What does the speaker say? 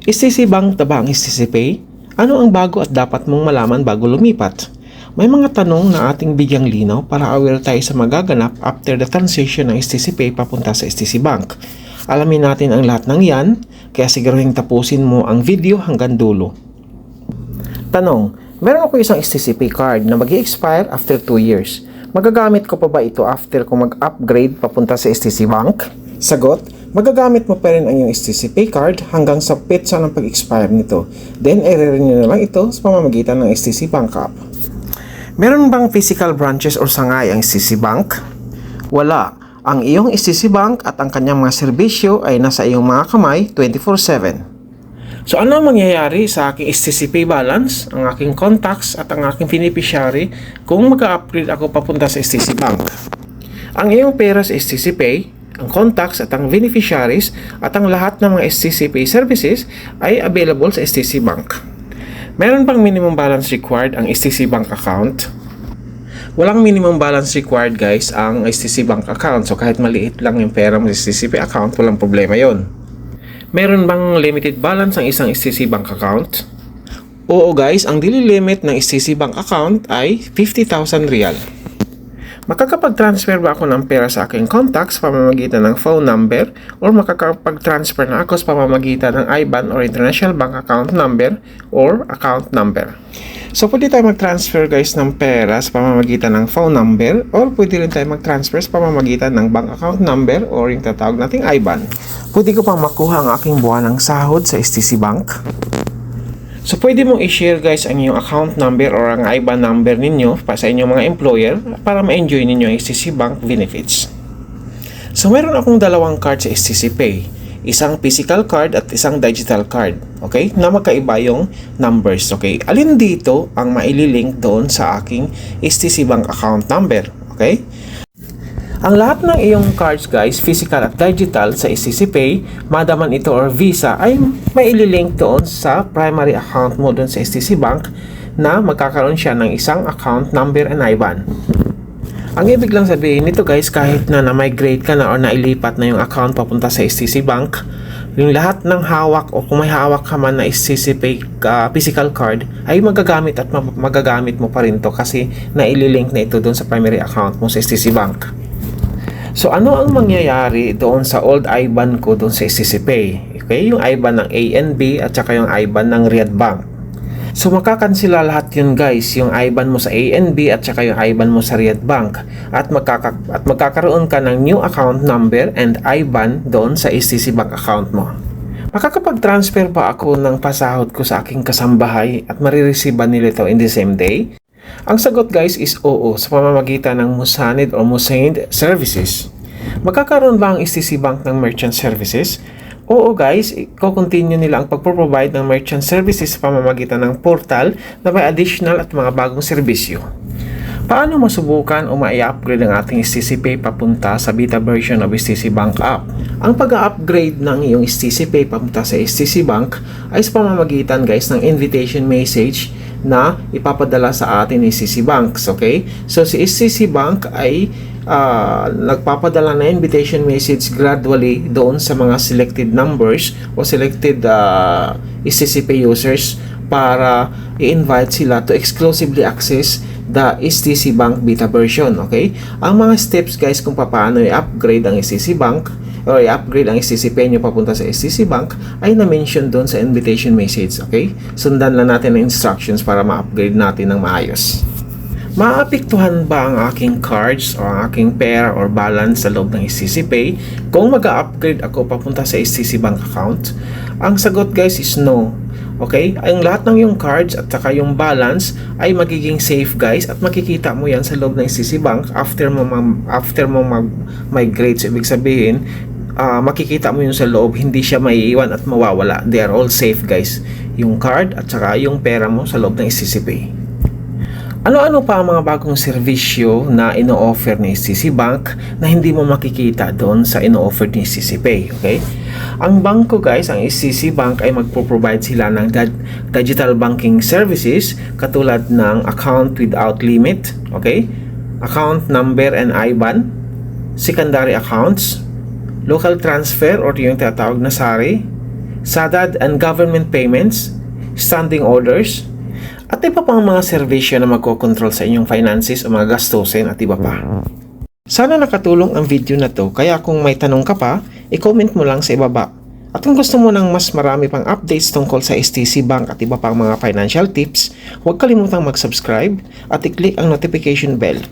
STC Bank na ba Pay? Ano ang bago at dapat mong malaman bago lumipat? May mga tanong na ating bigyang linaw para aware tayo sa magaganap after the transition ng STC Pay papunta sa STC Bank. Alamin natin ang lahat ng yan, kaya siguruhin tapusin mo ang video hanggang dulo. Tanong, meron ako isang STC Pay card na mag expire after 2 years. Magagamit ko pa ba ito after ko mag-upgrade papunta sa STC Bank? Sagot, magagamit mo pa rin ang iyong STC Pay card hanggang sa petsa ng pag-expire nito. Then, i-renew na lang ito sa pamamagitan ng STC Bank app. Meron bang physical branches or sangay ang STC Bank? Wala. Ang iyong STC Bank at ang kanyang mga serbisyo ay nasa iyong mga kamay 24-7. So ano ang mangyayari sa aking STC Pay balance, ang aking contacts at ang aking beneficiary kung mag-upgrade ako papunta sa STC Bank? Ang iyong pera sa STC Pay, ang contacts at ang beneficiaries at ang lahat ng mga STC Pay services ay available sa STC Bank. Meron bang minimum balance required ang STC Bank account? Walang minimum balance required guys ang STC Bank account. So kahit maliit lang yung pera mo sa STC Pay account, walang problema yon. Meron bang limited balance ang isang STC Bank account? Oo guys, ang daily limit ng STC Bank account ay 50,000 real. Makakapag-transfer ba ako ng pera sa aking contacts pamamagitan ng phone number or makakapag-transfer na ako sa pamamagitan ng IBAN or International Bank Account Number or Account Number? So, pwede tayo mag-transfer guys ng pera sa pamamagitan ng phone number or pwede rin tayo mag-transfer sa pamamagitan ng bank account number or yung tatawag nating IBAN. Pwede ko pang makuha ang aking buwan ng sahod sa STC Bank. So, pwede mong i-share guys ang inyong account number or ang IBAN number ninyo pa sa inyong mga employer para ma-enjoy ninyo ang STC Bank benefits. So, meron akong dalawang card sa STC Pay. Isang physical card at isang digital card. Okay? Na magkaiba yung numbers. Okay? Alin dito ang maililink doon sa aking STC Bank account number? Okay? Ang lahat ng iyong cards guys, physical at digital sa SCC Pay, madaman ito or Visa, ay may ililink doon sa primary account mo doon sa STC Bank na magkakaroon siya ng isang account number and IBAN. Ang ibig lang sabihin nito guys, kahit na na-migrate ka na or nailipat na yung account papunta sa STC Bank, yung lahat ng hawak o kung may hawak ka man na STC Pay uh, physical card ay magagamit at ma- magagamit mo pa rin to kasi naililink na ito doon sa primary account mo sa STC Bank. So ano ang mangyayari doon sa old IBAN ko doon sa SCC Pay? Okay, yung IBAN ng ANB at saka yung IBAN ng Riyadh Bank. So makakansila lahat yun guys, yung IBAN mo sa ANB at saka yung IBAN mo sa Riyadh Bank at, magkaka at magkakaroon ka ng new account number and IBAN doon sa STC Bank account mo. Makakapag-transfer ba ako ng pasahod ko sa aking kasambahay at marireceive nila ito in the same day? Ang sagot guys is oo sa pamamagitan ng Musanid or Musaid Services. Magkakaroon ba ang STC Bank ng Merchant Services? Oo guys, i-continue nila ang pagproprovide ng merchant services sa pamamagitan ng portal na may additional at mga bagong serbisyo. Paano masubukan o ma-upgrade ang ating STC Pay papunta sa beta version of STC Bank app? Ang pag-upgrade ng iyong STC Pay papunta sa STC Bank ay sa pamamagitan guys ng invitation message na ipapadala sa atin ni STC Banks, okay? So si STC Bank ay uh, nagpapadala na invitation message gradually doon sa mga selected numbers o selected uh, STCP users para i-invite sila to exclusively access the STC Bank beta version, okay? Ang mga steps guys kung paano i-upgrade ang STC Bank or i-upgrade ang STC Pay nyo papunta sa STC Bank ay na-mention doon sa invitation message, okay? Sundan lang natin ang instructions para ma-upgrade natin ng maayos. Maapektuhan ba ang aking cards o ang aking pera or balance sa loob ng STC Pay kung mag-upgrade ako papunta sa STC Bank account? Ang sagot guys is no. Okay? Ang lahat ng yung cards at saka yung balance ay magiging safe guys at makikita mo yan sa loob ng STC Bank after mo after mo mag-migrate. So, ibig sabihin, uh, makikita mo yun sa loob, hindi siya maiiwan at mawawala. They are all safe guys. Yung card at saka yung pera mo sa loob ng Pay. Ano-ano pa ang mga bagong serbisyo na ino-offer ni SCC Bank na hindi mo makikita doon sa ino-offer ni SCC Pay, okay? Ang bangko guys, ang SCC Bank ay magpo-provide sila ng digital banking services katulad ng account without limit, okay? Account number and IBAN, secondary accounts, local transfer or yung tatawag na SARI, SADAD and government payments, standing orders, at iba pang mga serbisyo na magkocontrol sa inyong finances o mga gastusin at iba pa. Sana nakatulong ang video na to kaya kung may tanong ka pa, i-comment mo lang sa ibaba. At kung gusto mo ng mas marami pang updates tungkol sa STC Bank at iba pang mga financial tips, huwag kalimutang mag-subscribe at i-click ang notification bell